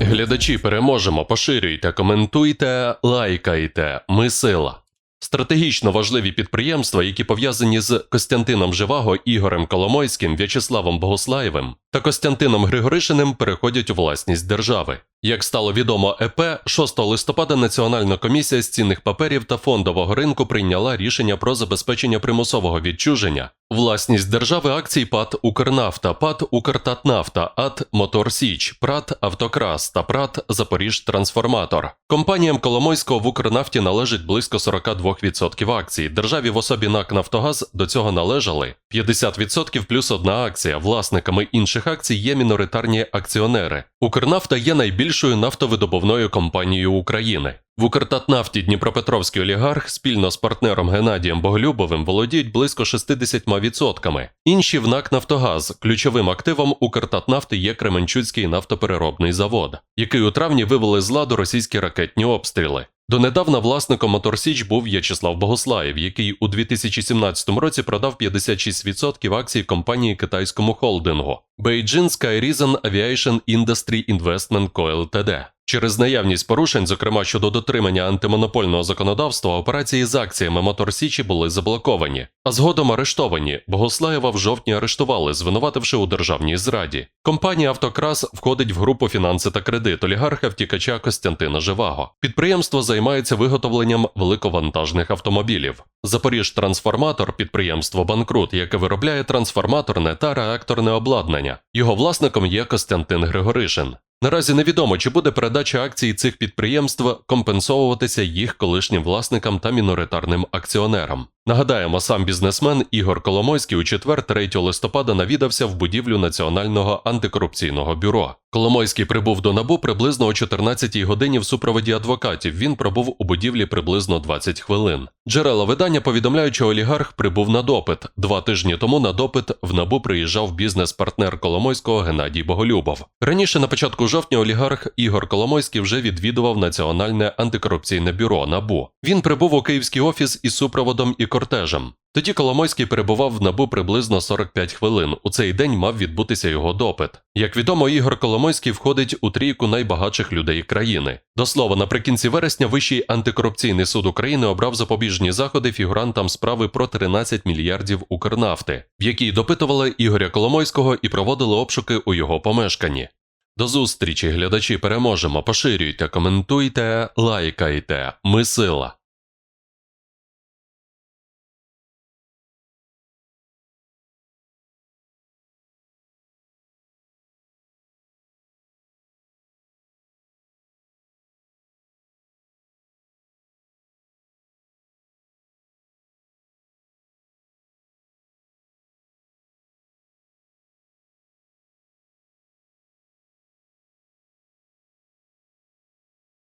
Глядачі переможемо, поширюйте, коментуйте, лайкайте. Ми сила. Стратегічно важливі підприємства, які пов'язані з Костянтином Живаго, Ігорем Коломойським, В'ячеславом Богослаєвим та Костянтином Григоришиним, переходять у власність держави. Як стало відомо ЕП, 6 листопада Національна комісія з цінних паперів та фондового ринку прийняла рішення про забезпечення примусового відчуження. Власність держави акцій ПАТ Укрнафта, ПАТ Укртатнафта, АТ Мотор Січ, ПРАТ Автокрас та ПРАТ Запоріж Трансформатор. Компаніям Коломойського в Укрнафті належить близько 42% акцій. Державі в особі НАК Нафтогаз до цього належали 50% плюс одна акція. Власниками інших акцій є міноритарні акціонери. Укрнафта є найбільшою нафтовидобувною компанією України. В Укртатнафті Дніпропетровський олігарх спільно з партнером Геннадієм Боголюбовим володіють близько 60%. Інші в НАК «Нафтогаз» ключовим активом Укртатнафти є Кременчуцький нафтопереробний завод, який у травні вивели з ладу російські ракетні обстріли. Донедавна власником Моторсіч був В'ячеслав Богослаєв, який у 2017 році продав 56% акцій компанії китайському холдингу Beijing Skyreason Aviation Industry Investment Co. Ltd. Через наявність порушень, зокрема щодо дотримання антимонопольного законодавства, операції з акціями Моторсічі були заблоковані, а згодом арештовані. Богослаєва в жовтні арештували, звинувативши у державній зраді. Компанія Автокрас входить в групу фінанси та кредит олігарха втікача Костянтина Живаго. Підприємство займається виготовленням великовантажних автомобілів. Запоріж Трансформатор підприємство Банкрут, яке виробляє трансформаторне та реакторне обладнання. Його власником є Костянтин Григоришин. Наразі невідомо, чи буде передача акцій цих підприємств компенсовуватися їх колишнім власникам та міноритарним акціонерам. Нагадаємо, сам бізнесмен Ігор Коломойський у четвер 3 листопада навідався в будівлю Національного антикорупційного бюро. Коломойський прибув до набу приблизно о 14-й годині в супроводі адвокатів. Він пробув у будівлі приблизно 20 хвилин. Джерела видання повідомляють, що олігарх прибув на допит. Два тижні тому на допит в набу приїжджав бізнес-партнер Коломойського Геннадій Боголюбов. Раніше на початку жовтня олігарх Ігор Коломойський вже відвідував Національне антикорупційне бюро НАБУ. Він прибув у київський офіс із супроводом і кортежем. Тоді Коломойський перебував в набу приблизно 45 хвилин. У цей день мав відбутися його допит. Як відомо, Ігор Коломойський входить у трійку найбагатших людей країни. До слова, наприкінці вересня Вищий антикорупційний суд України обрав запобіжні заходи фігурантам справи про 13 мільярдів Укрнафти, в якій допитували Ігоря Коломойського і проводили обшуки у його помешканні. До зустрічі, глядачі, переможемо. Поширюйте, коментуйте, лайкайте. Ми сила.